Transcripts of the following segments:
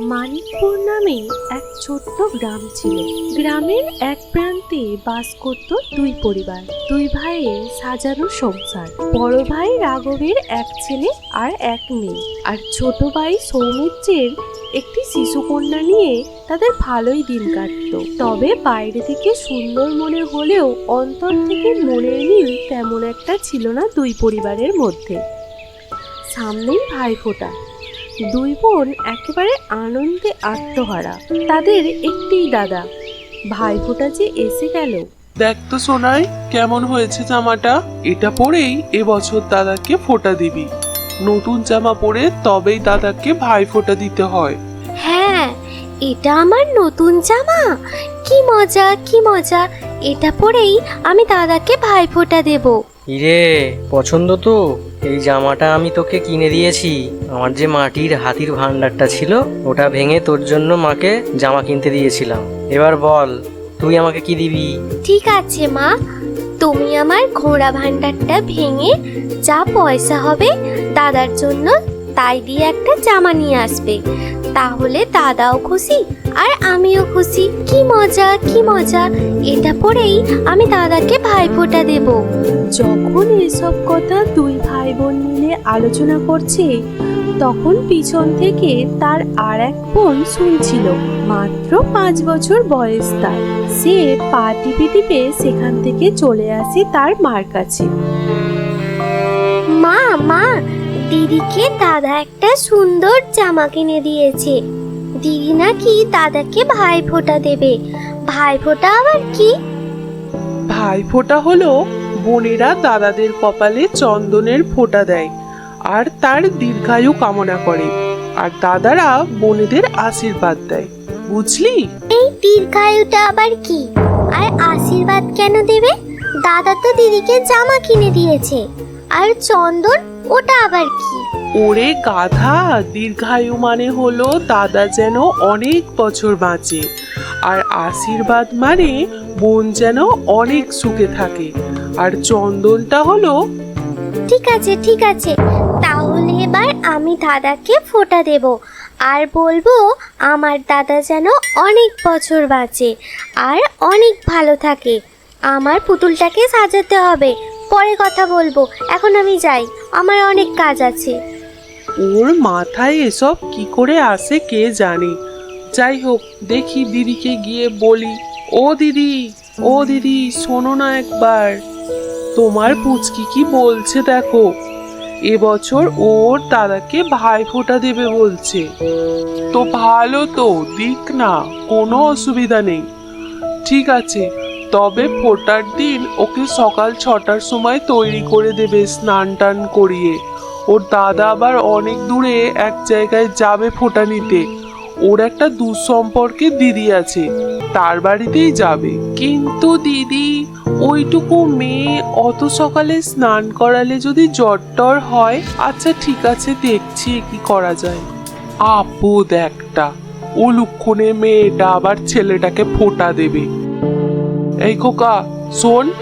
মানিকপুর নামে এক ছোট্ট গ্রাম ছিল। গ্রামের এক প্রান্তে বাস করত দুই পরিবার। দুই ভাইয়ের সাজানো সংসার। বড় ভাই রাঘবের এক ছেলে আর এক মেয়ে। আর ছোট ভাই সৌমিত্রের একটি শিশুকন্যা নিয়ে তাদের ভালোই দিন কাটতো। তবে বাইরে থেকে সুন্দর মনে হলেও অন্তর থেকে মনের মিল তেমন একটা ছিল না দুই পরিবারের মধ্যে। সামনেই ভাইফোঁটা দুই বোন একেবারে আনন্দে আত্মহারা। তাদের একটিই দাদা। ভাইফোঁটা যে এসে গেল। দেখ তো সোনাই কেমন হয়েছে জামাটা? এটা পরেই এবছর দাদাকে ফোঁটা দিবি। নতুন জামা পরে তবেই দাদাকে ভাই ফোঁটা দিতে হয়। হ্যাঁ এটা আমার নতুন জামা। কি মজা কি মজা। এটা পরেই আমি দাদাকে ভাইফোঁটা দেব। ইরে, পছন্দ তো? এই জামাটা আমি তোকে কিনে দিয়েছি। আমার যে মাটির হাতির ভান্ডারটা ছিল, ওটা ভেঙে তোর জন্য মাকে জামা কিনতে দিয়েছিলাম। এবার বল, তুই আমাকে কি দিবি? ঠিক আছে, মা। তুমি আমার ঘোড়া ভাণ্ডারটা ভেঙে যা পয়সা হবে দাদার জন্য, তাই দিয়ে একটা জামা নিয়ে আসবে। তাহলে দাদাও খুশি আর আমিও খুশি। কি মজা কি মজা। এটা পরেই আমি দাদাকে ভাইফোঁটা দেব। যখন এসব কথা দুই ভাই বোন মিলে আলোচনা করছে, তখন পিছন থেকে তার আর এক বোন শুনছিল, মাত্র পাঁচ বছর বয়স তার। সে পা টিপে টিপে সেখান থেকে চলে আসে তার মার কাছে। দিদিকে দাদা একটা সুন্দর জামা কিনে দিয়েছে। দিদি নাকি দাদাকে ভাই ভাইফোঁটা দেবে। ভাই ভাইফোঁটা আবার কি? ভাই ফোঁটা হলো বোনেরা দাদাদের কপালে চন্দনের ফোঁটা দেয় আর তার দীর্ঘায়ু কামনা করে। আর দাদারা বোনেদের আশীর্বাদ দেয়। বুঝলি? এই দীর্ঘায়ুটা আবার কি? আর আশীর্বাদ কেন দেবে? দাদা তো দিদিকে জামা কিনে দিয়েছে। আর চন্দন ওটা আবার কি? ওরে গাধা দীর্ঘায়ু মানে হলো দাদা যেন অনেক বছর বাঁচে আর আশীর্বাদ মানে বোন যেন অনেক সুখে থাকে আর চন্দনটা হলো ঠিক আছে ঠিক আছে। তাহলে এবার আমি দাদাকে ফোঁটা দেব আর বলব আমার দাদা যেন অনেক বছর বাঁচে আর অনেক ভালো থাকে। আমার পুতুলটাকে সাজাতে হবে। পরে কথা বলব। এখন আমি যাই। আমার অনেক কাজ আছে। ওর মাথায় এসব কি করে আসে কে জানে? যাই হোক, দেখি দিদিকে গিয়ে বলি, ও দিদি ও দিদি, শোনো না একবার। তোমার পুচকি কি বলছে দেখো। এবছর ওর দাদাকে ভাই ফোঁটা দেবে বলছে। তো ভালো তো, দিক না, কোনো অসুবিধা নেই। ঠিক আছে তবে ফোটার দিন ওকে সকাল ছটার সময় তৈরি করে দেবে, স্নান টান করিয়ে। ওর দাদা আবার অনেক দূরে এক জায়গায় যাবে ফোঁটা নিতে। ওর একটা দুঃসম্পর্কে দিদি আছে, তার বাড়িতেই যাবে। কিন্তু দিদি, ওইটুকু মেয়ে অত সকালে স্নান করালে যদি জ্বর টর হয় আচ্ছা ঠিক আছে, দেখছি কি করা যায়। আপদ একটা। অলুক্ষণে মেয়েটা আবার ছেলেটাকে ফোঁটা দেবে। এই খোকা শোন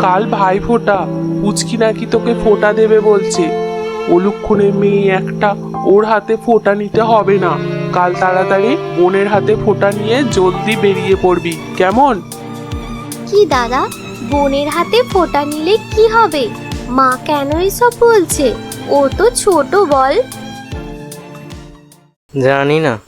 কাল ভাই ফোঁটা পুচকি নাকি তোকে ফোঁটা দেবে বলছে। অলুক্ষণে মেয়ে একটা ওর হাতে ফোঁটা নিতে হবে না। কাল তাড়াতাড়ি বোনের হাতে ফোঁটা নিয়ে জলদি বেরিয়ে পড়বি। কেমন? কি দাদা বোনের হাতে ফোঁটা নিলে কি হবে? মা কেন এসব বলছে? ও তো ছোট বল। জানি না।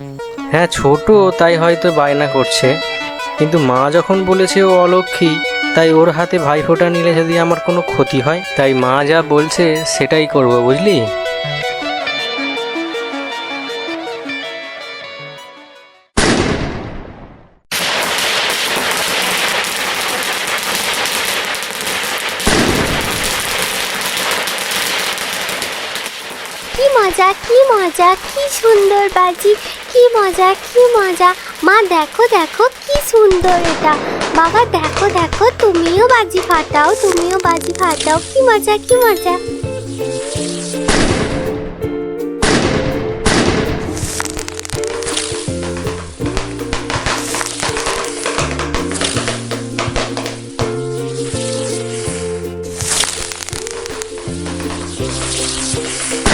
হ্যাঁ ছোট তাই হয়তো বায়না করছে। কিন্তু মা যখন বলেছে ও অলক্ষী, তাই ওর হাতে ভাইফোঁটা নিলে যদি আমার কোনো ক্ষতি হয়, তাই মা যা বলছে সেটাই করব, বুঝলি? কি মজা কি মজা, কি সুন্দর বাজি। কি মজা কি মজা। মা, দেখো দেখো, কি সুন্দর এটা। বাবা, দেখো দেখো, তুমিও বাজি ফাটাও, তুমিও বাজি ফাটাও। কি মজা কি মজা। Thank you.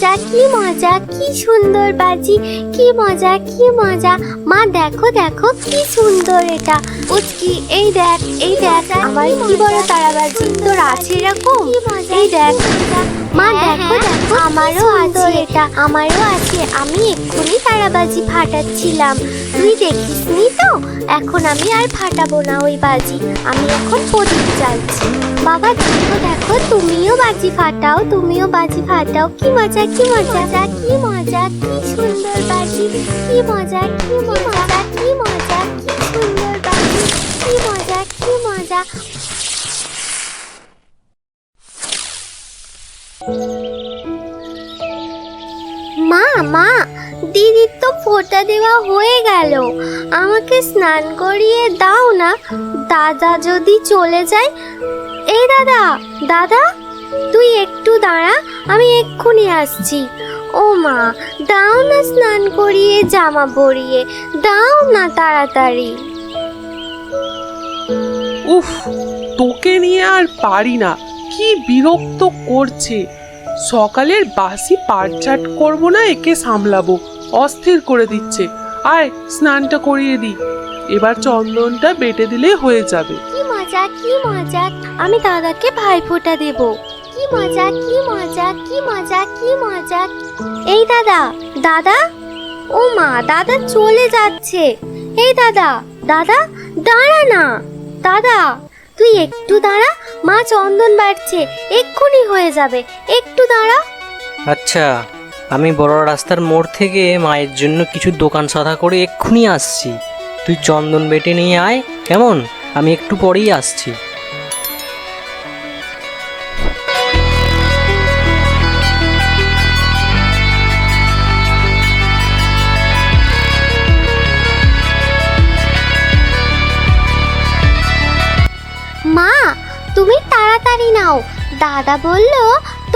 মজা কি মজা কি সুন্দর বাজি কি মজা কি মজা। মা দেখো দেখো কি সুন্দর এটা। উচকি এই দেখ এই দেখ আমার কি বড় তারা বাজি তোর আছে এরকম? এই দেখ। মা দেখো দেখো আমারও আছে এটা। আমারও আছে আমি এক্ষুনি তারাবাজি ফাটাচ্ছিলাম। তুই দেখিসনি তো? এখন আমি আর ফাটাবো না ওই বাজি আমি এখন প্রদীপ জ্বালছি বাবা দেখো দেখো তুমিও বাজি ফাটাও তুমিও বাজি ফাটাও কি মজা কি মজা কি মজা কি সুন্দর বাজি কি মজা কি মজা? কি মজা কি সুন্দর বাজি কি মজা কি মজা মা মা, দিদির তো ফোঁটা দেওয়া হয়ে গেল। আমাকে স্নান করিয়ে দাও না। দাদা যদি চলে যায়, এই দাদা দাদা, তুই একটু দাঁড়া, আমি এক্ষুনি আসছি। ও মা, দাও না স্নান করিয়ে জামা পরিয়ে, দাও না তাড়াতাড়ি। উফ, তোকে নিয়ে আর পারি না। কি বিরক্ত করছে? সকালের বাসি পাটচাট করব না, একে সামলাবো। অস্থির করে দিচ্ছে। আয়, স্নানটা করিয়ে দি। এবার চন্দনটা বেটে দিলে হয়ে যাবে। কি মজা কি মজা, আমি দাদাকে ভাইফোঁটা দেব। কি মজা কি মজা কি মজা কি মজা। এই দাদা দাদা? ও মা, দাদা চলে যাচ্ছে। এই দাদা দাদা, দাঁড়া না। দাদা তুই একটু দাঁড়া, মা চন্দন বাড়ছে, এক্ষুনি হয়ে যাবে, একটু দাঁড়া। আচ্ছা আমি বড় রাস্তার মোড় থেকে মায়ের জন্য কিছু দোকান সাদা করে এক্ষুনি আসছি। তুই চন্দন বেটে নিয়ে আয়, কেমন? আমি একটু পরেই আসছি। তাড়াতাড়ি নাও। দাদা বলল,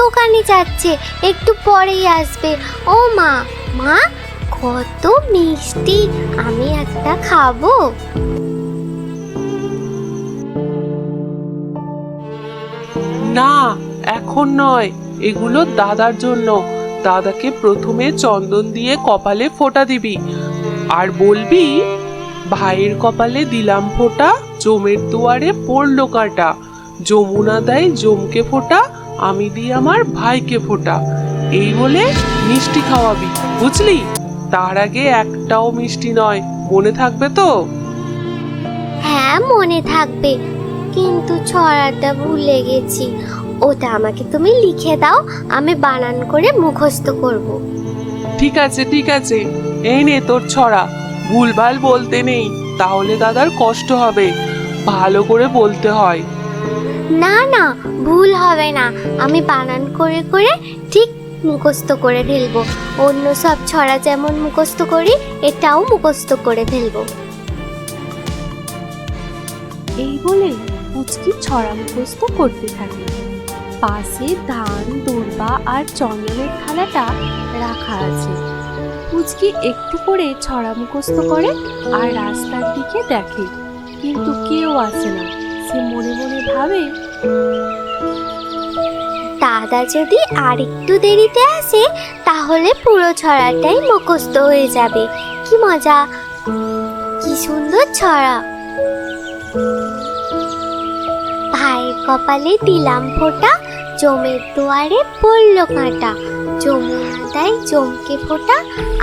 দোকানে যাচ্ছে, একটু পরেই আসবে। ও মা মা, কত মিষ্টি, আমি একটা খাব। না, এখন নয়, এগুলো দাদার জন্য। দাদাকে প্রথমে চন্দন দিয়ে কপালে ফোঁটা দিবি, আর বলবি, ভাইয়ের কপালে দিলাম ফোঁটা, জমের দুয়ারে পড়ল কাটা। যমুনা দেয় জমকে ফোটা আমি দিই আমার ভাইকে ফোটা। এই বলে মিষ্টি খাওয়াবি বুঝলি? তার আগে একটাও মিষ্টি নয় মনে থাকবে তো? হ্যাঁ মনে থাকবে কিন্তু ছড়াটা ভুলে গেছি। ওটা আমাকে তুমি লিখে দাও আমি বানান করে মুখস্থ করব। ঠিক আছে ঠিক আছে এই নে তোর ছড়া। ভুলভাল বলতে নেই তাহলে দাদার কষ্ট হবে। ভালো করে বলতে হয়। না না, ভুল হবে না। আমি বানান করে করে ঠিক মুখস্থ করে ফেলব। অন্য সব ছড়া যেমন মুখস্থ করি, এটাও মুখস্থ করে ফেলব। এই বলে পুচকি ছড়া মুখস্থ করতে থাকে। পাশে ধান, দূর্বা আর চন্দনের থালাটা রাখা আছে। পুচকি একটু করে ছড়া মুখস্থ করে আর রাস্তার দিকে দেখে, কিন্তু কেউ আসে না। সে মনে মনে ভাবে, দাদা যদি আর একটু দেরিতে আসে, তাহলে পুরো ছড়াটাই মুখস্থ হয়ে যাবে। কি মজা। কি সুন্দর ছড়া। ভাইয়ের কপালে দিলাম ফোঁটা, জমের দুয়ারে পড়ল কাঁটা। যমুনা দেয় জমকে ফোঁটা,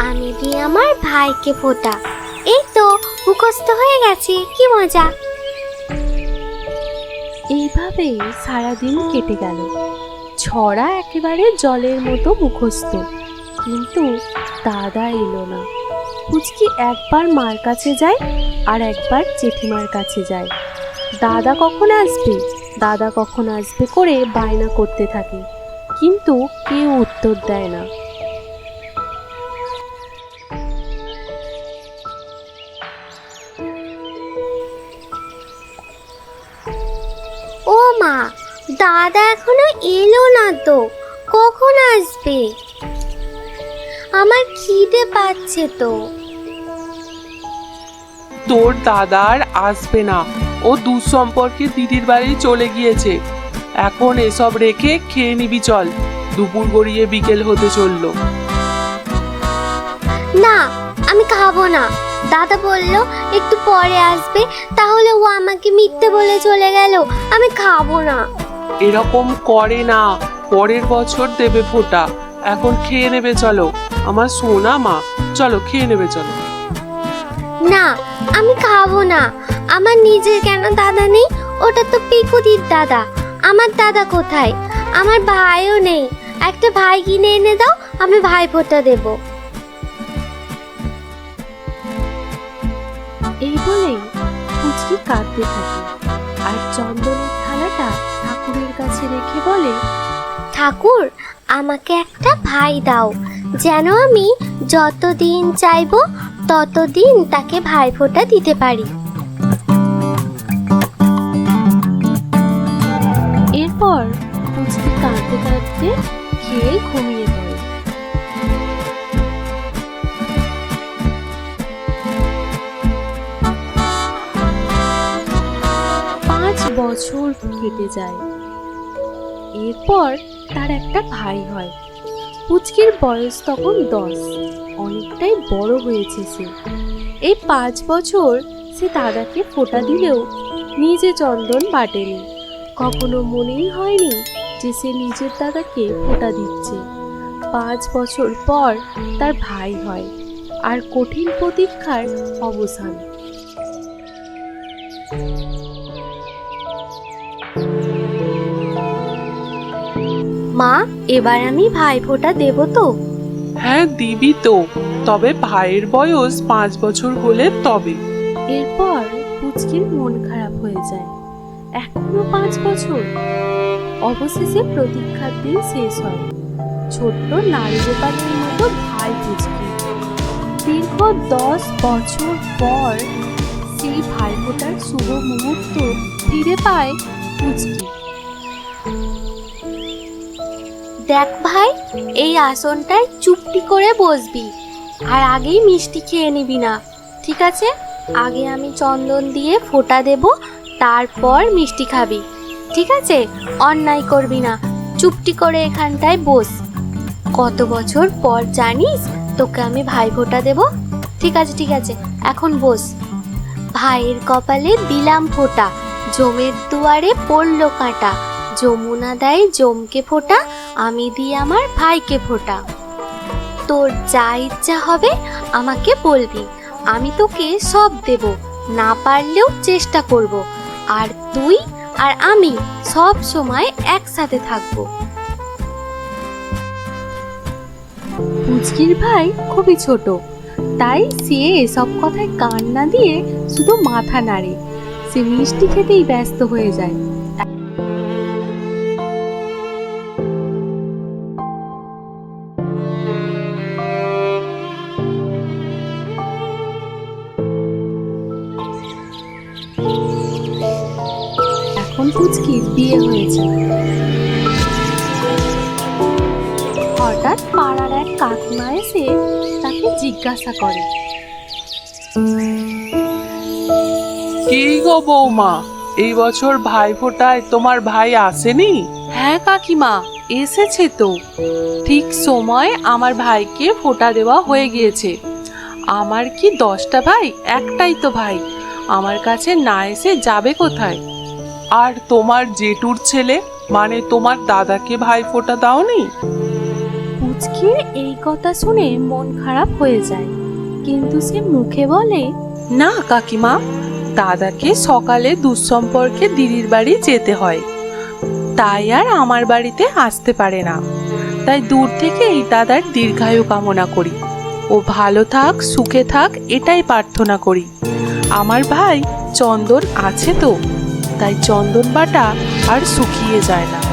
আমি দিই আমার ভাইকে ফোঁটা। এই তো, মুখস্থ হয়ে গেছে, কি মজা। এইভাবেই সারাদিন কেটে গেল। ছড়া একেবারে জলের মতো মুখস্থ। কিন্তু দাদা এলো না। পুচকি একবার মার কাছে যায় আর একবার জেঠিমার কাছে যায়। দাদা কখন আসবে? দাদা কখন আসবে করে বায়না করতে থাকে। কিন্তু কেউ উত্তর দেয় না। দাদা এখনও এলো না তো। কখন আসবে? আমার খিদে পাচ্ছে তো। তোর দাদা আর আসবে না। ও দুঃসম্পর্কে দিদির বাড়ি চলে গিয়েছে। এখন এসব রেখে খেয়ে নিবি চল। দুপুর গড়িয়ে বিকেল হতে চলল। না আমি খাব না। দাদা বলল একটু পরে আসবে। তাহলে ও আমাকে মিথ্যে বলে চলে গেল। আমি খাব না। এরকম করে না। পরের বছর দেবে ফোঁটা এখন খেয়ে নেবে চলো। আমার সোনা মা চলো খেয়ে নেবে চলো। না আমি খাব না। আমার নিজের কেন দাদা নেই? ওটা তো পিকুদির দাদা। আমার দাদা কোথায়? আমার ভাইও নেই। একটা ভাই কিনে এনে দাও আমি ভাই ফোঁটা দেবো। এই বলেই পুচকি কাঁদতে থাকে। আর চন্দনের কাছে রেখে বলে, ঠাকুর, আমাকে একটা ভাই দাও, যেন আমি যতদিন চাইব ততদিন তাকে ভাইফোঁটা দিতে পারি। এরপর পুচকি কাঁদতে কাঁদতে খেয়ে ঘুমিয়ে পড়ে। পাঁচ বছর কেটে যায়। এরপর তার একটা ভাই হয়। পুচকির বয়স তখন দশ। অনেকটাই বড় হয়েছে সে। এই পাঁচ বছর সে দাদাকে ফোটা দিলেও নিজে চন্দন বাটেনি। কখনো মনেই হয়নি যে সে নিজের দাদাকে ফোটা দিচ্ছে। পাঁচ বছর পর তার ভাই হয়। আর কঠিন প্রতীক্ষার অবসান। মা এবার আমি ভাইফোঁটা দেবো তো। হ্যাঁ দিবি তো। তবে ভাইয়ের বয়স পাঁচ বছর হলে তবে। এরপর পুচকির মন খারাপ হয়ে যায়। এখনও পাঁচ বছর। অবশেষে প্রতীক্ষার দিন শেষ হয়। ছোট্ট নারী গোপালের মতো ভাই পুচকি। দীর্ঘ দশ বছর পর সেই ভাইফোঁটার শুভ মুহূর্ত ফিরে পায় পুচকি। দেখ ভাই, এই আসনটায় চুপটি করে বসবি, আর আগেই মিষ্টি খেয়ে নিবি না, ঠিক আছে? আগে আমি চন্দন দিয়ে ফোঁটা দেব, তারপর মিষ্টি খাবি, ঠিক আছে? অন্যায় করবি না, চুপটি করে এখানটায় বস। কত বছর পর জানিস তোকে আমি ভাই ফোঁটা দেব? ঠিক আছে ঠিক আছে, এখন বস। ভাইয়ের কপালে দিলাম ফোঁটা, জমের দুয়ারে পড়ল কাঁটা যমুনা দেয় জমকে ফোটা, আমি দিই আমার ভাইকে ফোটা। তোর যা ইচ্ছা হবে আমাকে বলবি, আমি তোকে সব দেব, না পারলেও চেষ্টা করব। আর তুই আর আমি সব সময় একসাথে থাকব। পুচকির ভাই খুবই ছোট, তাই সে এসব কথায় কান না দিয়ে শুধু মাথা নাড়ে। সে মিষ্টি খেতেই ব্যস্ত হয়ে যায়। পুচকির বিয়ে হয়েছে। হঠাৎ পাড়ার এক কাকিমা এসে তাকে জিজ্ঞাসা করে। কি গো বৌমা এই বছর ভাই ফোঁটায় তোমার ভাই আসেনি? হ্যাঁ কাকিমা এসেছে তো। ঠিক সময় আমার ভাইকে ফোঁটা দেওয়া হয়ে গিয়েছে। আমার কি দশটা ভাই? একটাই তো ভাই। আমার কাছে না এসে যাবে কোথায়? আর তোমার জেঠুর ছেলে? মানে তোমার দাদাকে ভাই ফোঁটা দাওনি? পুচকির এই কথা শুনে মন খারাপ হয়ে যায়। কিন্তু সে মুখে বলে না কাকিমা দাদাকে সকালে দুঃসম্পর্কে দিদির বাড়ি যেতে হয়। তাই আর আমার বাড়িতে আসতে পারে না। তাই দূর থেকে এই দাদার দীর্ঘায়ু কামনা করি। ও ভালো থাক সুখে থাক এটাই প্রার্থনা করি। আমার ভাই চন্দন আছে তো? তাই চন্দন বাটা আর শুকিয়ে যায় না।